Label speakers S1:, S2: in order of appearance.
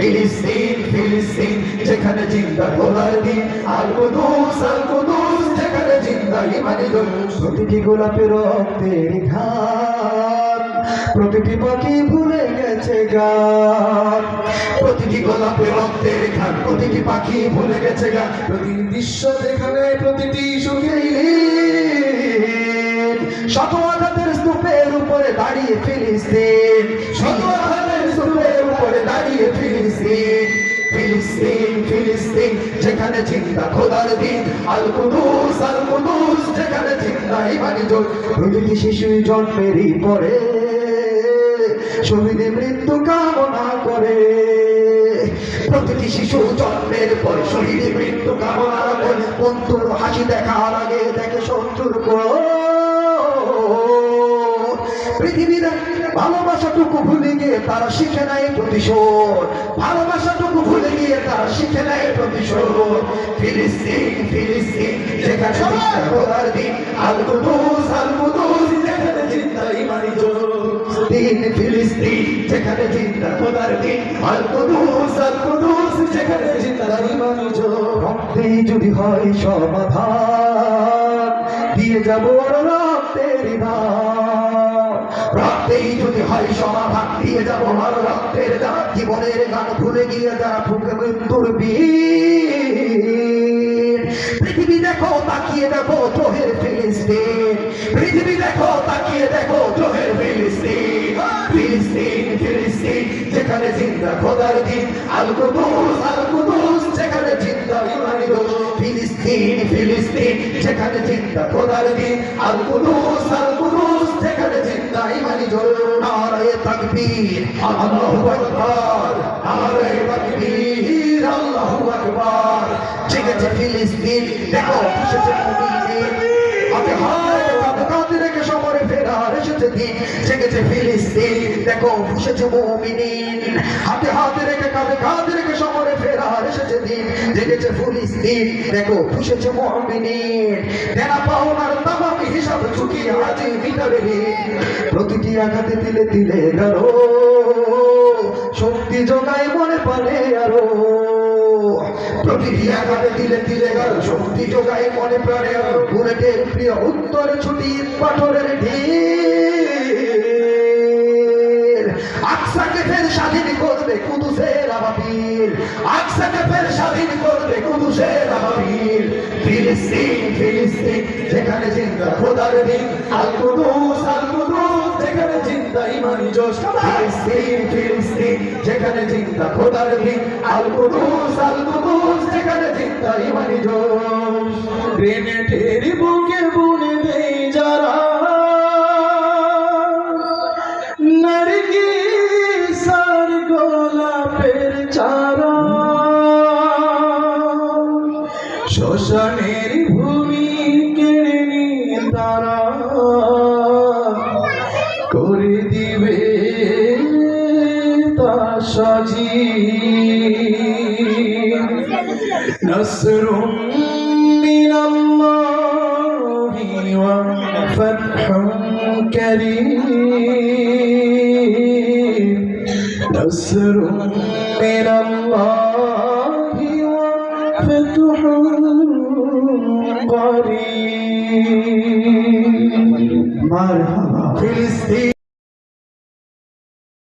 S1: ফিলিস্তিন ফিলিস্তিন, যেখানে জিন্দা খোদার দিন আল কুদুস আল কুদুস, যেখানে জিন্দা ইমানি প্রতিটি গোলাপের রক্তের ঘাম প্রতিটি পাখি ভুলে গেছে গান। প্রতিটি রক্তের ঘাম প্রতিটি পাখি ভুলে গেছে গান। দৃশ্য যেখানে, প্রতিটি সুখেই শত আঘাতের স্তূপের উপরে দাঁড়িয়ে ফিলিস্তিন, শত আঘাতের স্তূপের উপরে দাঁড়িয়ে যেখানে চিন্তা খোদার দিন, আল কুদুস আল কুদুস, যেখানে চিন্তা ইমানি জোর। প্রতিটি শিশু জন্মেরই পরে, শহীদের মৃত্যু কামনা করে। প্রতিটি শিশু জন্মের পরে, শহীদের মৃত্যু কামনা করে বন্ধুর হাসি দেখার আগে দেখে শত্রুর কোণ। পৃথিবীর ভালোবাসাটুকু ভুলে গিয়ে তারা শিখে নাই প্রতিশোধ। ভালোবাসাটুকু গিয়ে তারা শিখে নাই প্রতিশোধ। ফিলিস্তিন ফিলিস্তিন চিন্তা ইমানি দিন ফিলিস্তিন, যেখানে চিন্তা খোদার যদি হয় সমাধান, দিয়ে যাব রক্তের দান রক্তেই যদি হয় সমাধান, দিয়ে যাব আর রক্তের দান জীবনের গান ভুলে গিয়ে যারা ফুকে মৃত্যুর পৃথিবী দেখো, তাকিয়ে দেখো দ্রোহের ফিলিস্তিন। পৃথিবী দেখো, তাকিয়ে দেখো দ্রোহের ফিলিস্তিন। ফিলিস্তিন ফিলিস্তিন, যেখানে জিন্দা খোদার দিন। আল কুদুস আল কুদুস, যেখানে জিন্দা ইমানি ফিলিস্তিন ফিলিস্তিন, যেখানে জিন্দা খোদার দিন। আল কুদুস ইমানি দোষ নারায়ে তাকবীর, আল্লাহু আকবার নারায়ে তাকবীর আল্লাহু আকবার। জেগেছে ফিলিস্তিন, দেখো, এসেছে মুমিন হাত কাঁধে কাঁধে রেখে সমরে ফেরার এসেছে দিন। জেগেছে ফিলিস্তিন, দেখো, এসেছে মুমিনিন। হাতে হাতে রেখে, কাঁধে কাঁধে রেখে সমরে এসেছে দিন জেগেছে দেখো আজ মিটাবে প্রতিটি আঘাতে তিলে তিলে গেল। শক্তি যোগায় মনে পারে আরও। প্রতিটি আঘাতে দিলে দিলে গেল। শক্তি যোগায় মনে প্রাণে আরও। বুলেটের প্রিয় উত্তরে ছুটি পাথরের ঢিল। আকসাকে ফের আকসাকে ফের স্বাধীন করবে কুদুসের আবাবিল ফিলিস্তিন ফিলিস্তিন, যেখানে জিন্দা খোদার দিন। আল কুদুস আল কুদুস যেখানে জিন্দা ইমানি জোশ। ফিলিস্তিন ফিলিস্তিন, যেখানে জিন্দা খোদার দিন। আল কুদুস আল কুদুস যেখানে জিন্দা ইমানি জোশ।
S2: গ্রেনেডের বুকে বুনে سجيد نصر من الله وفتح كريم نصر من الله وفتح قريب
S1: مرحبا فلسطين